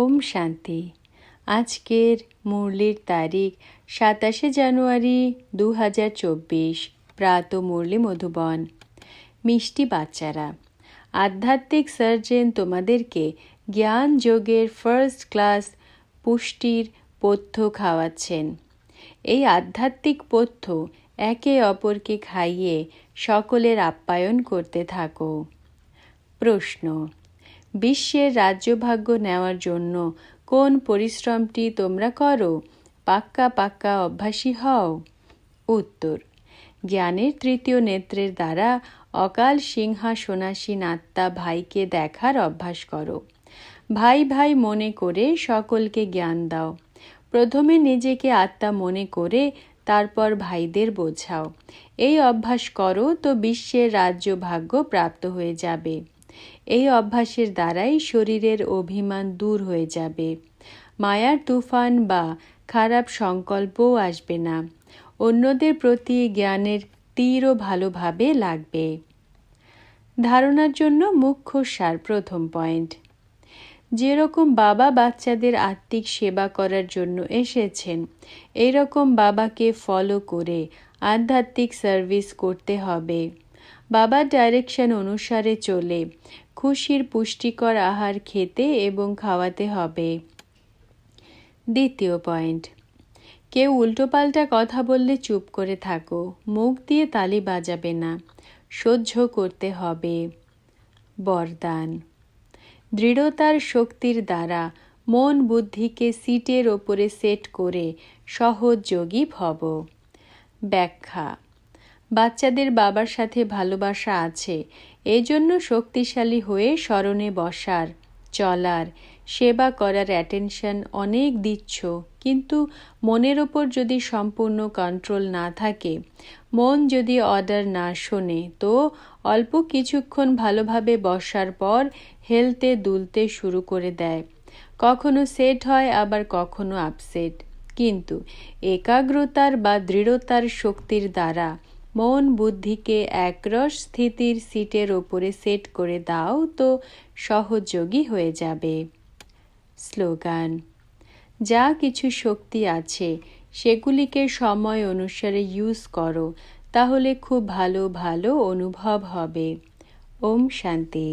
ওম শান্তি। আজকের মুরলির তারিখ সাতাশে জানুয়ারি দু হাজার চব্বিশ। প্রাত মুরলি মধুবন। মিষ্টি বাচ্চারা, আধ্যাত্মিক সার্জেন তোমাদেরকে জ্ঞান যোগের ফার্স্ট ক্লাস পুষ্টির পথ্য খাওয়াচ্ছেন। এই আধ্যাত্মিক পথ্য একে অপরকে খাইয়ে সকলের আপ্যায়ন করতে থাকো। প্রশ্ন বিশ্বের রাজ্যভাগ্য নেওয়ার জন্য কোন পরিশ্রমটি তোমরা করো? পাক্কা পাক্কা অভ্যাসী হও। উত্তর, জ্ঞানের তৃতীয় নেত্রের দ্বারা অকাল সিংহাসনাসীন আত্মা ভাইকে দেখার অভ্যাস করো। ভাই ভাই মনে করে সকলকে জ্ঞান দাও। প্রথমে নিজেকে আত্মা মনে করে তারপর ভাইদের বোঝাও। এই অভ্যাস করো তো বিশ্বের রাজ্য ভাগ্য প্রাপ্ত হয়ে যাবে। এই অভ্যাসের দ্বারাই শরীরের অভিমান দূর হয়ে যাবে। মায়ার তুফান বা খারাপ সংকল্পও আসবে না। অন্যদের প্রতি জ্ঞানের তীরও ভালোভাবে লাগবে। ধারণার জন্য মুখ্য সার প্রথম পয়েন্ট। যেরকম বাবা বাচ্চাদের আত্মিক সেবা করার জন্য এসেছেন, এরকম বাবাকে ফলো করে আধ্যাত্মিক সার্ভিস করতে হবে। বাবার ডাইরেকশন অনুসারে চলে। খুশির পুষ্টিকর আহার খেতে এবং খাওয়াতে হবে। দ্বিতীয় পয়েন্ট কেউ উল্টোপাল্টা কথা বললে চুপ করে থাকো। মুখ দিয়ে তালি বাজাবে না। সহ্য করতে হবে। বরদান, দৃঢ়তার শক্তির দ্বারা মন বুদ্ধিকে সিটের ওপরে সেট করে সহযোগী ভব। ব্যাখ্যা বাচ্চাদের বাবার সাথে ভালোবাসা আছে, এজন্য শক্তিশালী হয়ে স্মরণে বসার, চলার, সেবা করার অ্যাটেনশন অনেক দিচ্ছ। কিন্তু মনের ওপর যদি সম্পূর্ণ কন্ট্রোল না থাকে, মন যদি অর্ডার না শোনে, তো অল্প কিছুক্ষণ ভালোভাবে বসার পর হেলতে দুলতে শুরু করে দেয়। কখনো সেট হয়, আবার কখনো আপসেট কিন্তু একাগ্রতার বা দৃঢ়তার শক্তির দ্বারা মন বুদ্ধিকে একরস স্থিতির সিটের ওপরে সেট করে দাও তো সহযোগী হয়ে যাবে। স্লোগান, যা কিছু শক্তি আছে, সেগুলিকে সময় অনুসারে ইউজ করো, তাহলে খুব ভালো ভালো অনুভব হবে। ওম শান্তি।